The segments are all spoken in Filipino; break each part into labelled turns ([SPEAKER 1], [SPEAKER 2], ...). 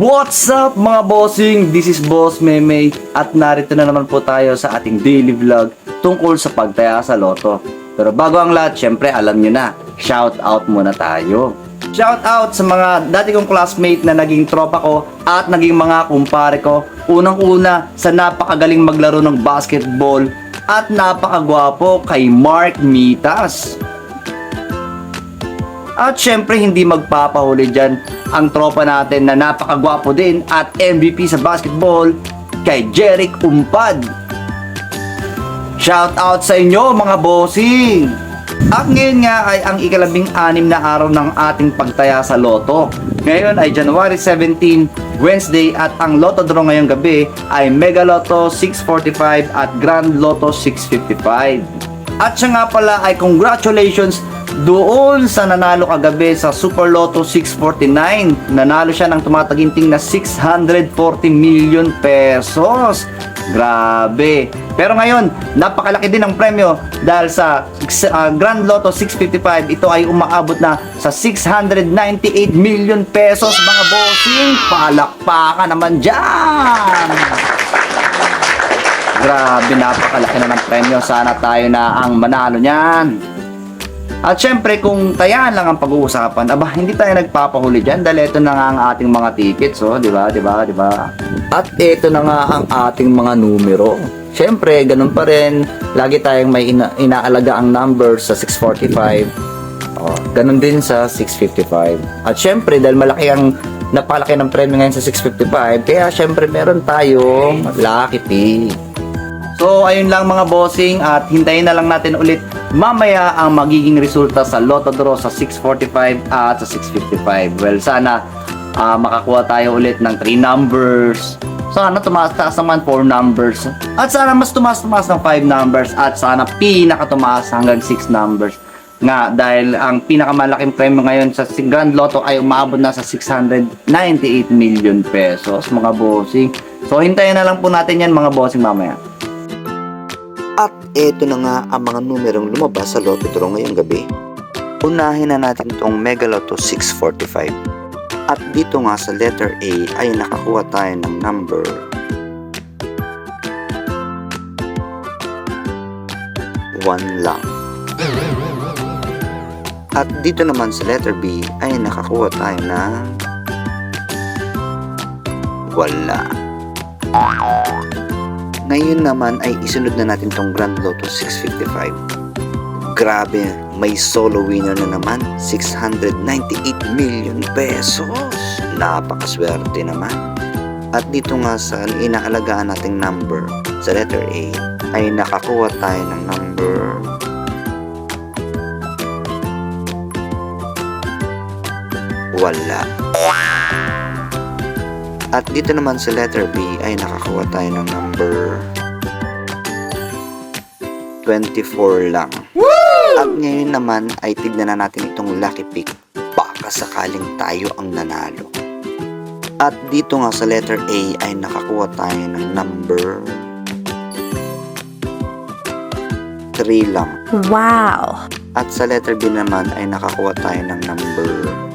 [SPEAKER 1] What's up mga bossing? This is Boss Meme at narito na naman po tayo sa ating daily vlog tungkol sa pagtaya sa loto. Pero bago ang lahat, syempre alam nyo na, shout out muna tayo. Shout out sa mga dati kong classmate na naging tropa ko at naging mga kumpare ko. Unang-una sa napakagaling maglaro ng basketball at napakagwapo kay Mark Mitas. At syempre hindi magpapahuli dyan ang tropa natin na napakagwapo din at MVP sa basketball kay Jeric Umpad. Shout out sa inyo mga bossing! At ngayon nga ay ang ikalabing anim na araw ng ating pagtaya sa loto. Ngayon ay January 17, Wednesday at ang loto draw ngayong gabi ay Mega Lotto 645 at Grand Lotto 655. At siya nga pala ay congratulations doon sa nanalo kagabi sa Super Lotto 649. Nanalo siya ng tumataginting na 640 million pesos. Grabe. Pero ngayon, napakalaki din ang premyo dahil sa uh, Grand Lotto 655, ito ay umaabot na sa 698 million pesos mga bossing. Palakpakan naman dyan! Grabe, napakalaki na ng premyo. Sana tayo na ang manalo niyan. At syempre, kung tayaan lang ang pag-uusapan, aba, hindi tayo nagpapahuli dyan dahil ito na nga ang ating mga tickets, oh, di ba, di ba, di ba? At ito na nga ang ating mga numero. Syempre, ganun pa rin, lagi tayong may ina- inaalaga ang number sa 645. Oh, ganun din sa 655. At syempre, dahil malaki ang napalaki ng premyo ngayon sa 655, kaya syempre meron tayong lucky pick. So, ayun lang mga bossing at hintayin na lang natin ulit mamaya ang magiging resulta sa Lotto Draw sa 645 at sa 655. Well, sana ah, makakuha tayo ulit ng 3 numbers. Sana tumaas-taas naman 4 numbers. At sana mas tumaas-tumaas ng 5 numbers at sana pinaka-tumaas hanggang 6 numbers. Nga, dahil ang pinakamalaking premyo ngayon sa Grand Lotto ay umabot na sa 698 million pesos, mga bossing. So, hintayin na lang po natin yan, mga bossing, mamaya.
[SPEAKER 2] At eto na nga ang mga numerong lumabas sa Lotto Draw ngayong gabi. Unahin na natin tong Mega Lotto 645. At dito nga sa letter A ay nakakuha tayo ng number 1 lang. At dito naman sa letter B ay nakakuha tayo ng wala. Ngayon naman ay isunod na natin tong Grand Lotto 655. Grabe, may solo winner na naman, 698 million pesos. Napakaswerte naman. At dito nga sa inaalagaan nating number sa letter A ay nakakuha tayo ng number wala. At dito naman sa letter B ay nakakuha tayo ng number 24 lang. At ngayon naman ay tignan na natin itong lucky pick baka sakaling tayo ang nanalo. At dito nga sa letter A ay nakakuha tayo ng number 3 lang.
[SPEAKER 3] Wow.
[SPEAKER 2] At sa letter B naman ay nakakuha tayo ng number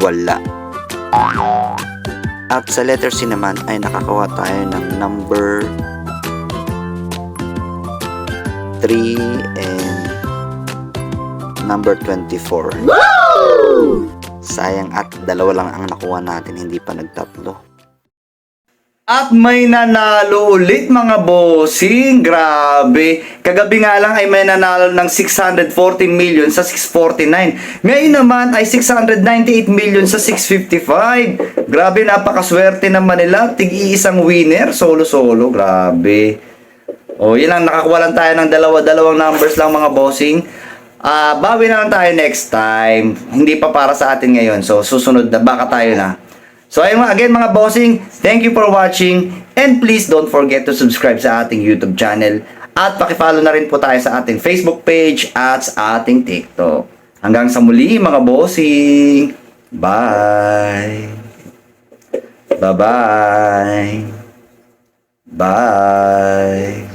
[SPEAKER 2] wala. At sa letter C naman ay nakakuha tayo ng number 3 and number 24. Sayang at dalawa lang ang nakuha natin, hindi pa nagtatlo.
[SPEAKER 1] At may nanalo ulit mga bossing. Grabe. Kagabi nga lang ay may nanalo ng 640 million sa 649. Ngayon naman ay 698 million sa 655. Grabe, napakaswerte naman nila. Tig-iisang winner. Solo-solo. Grabe. O, yun lang. Nakakuha tayo ng dalawa-dalawang numbers lang mga bossing. Ah, bawi na lang tayo next time. Hindi pa para sa atin ngayon. So, susunod na. Baka tayo na. So ayun again mga bossing, thank you for watching and please don't forget to subscribe sa ating YouTube channel at pakifollow na rin po tayo sa ating Facebook page at sa ating TikTok. Hanggang sa muli mga bossing. Bye. Bye-bye. Bye.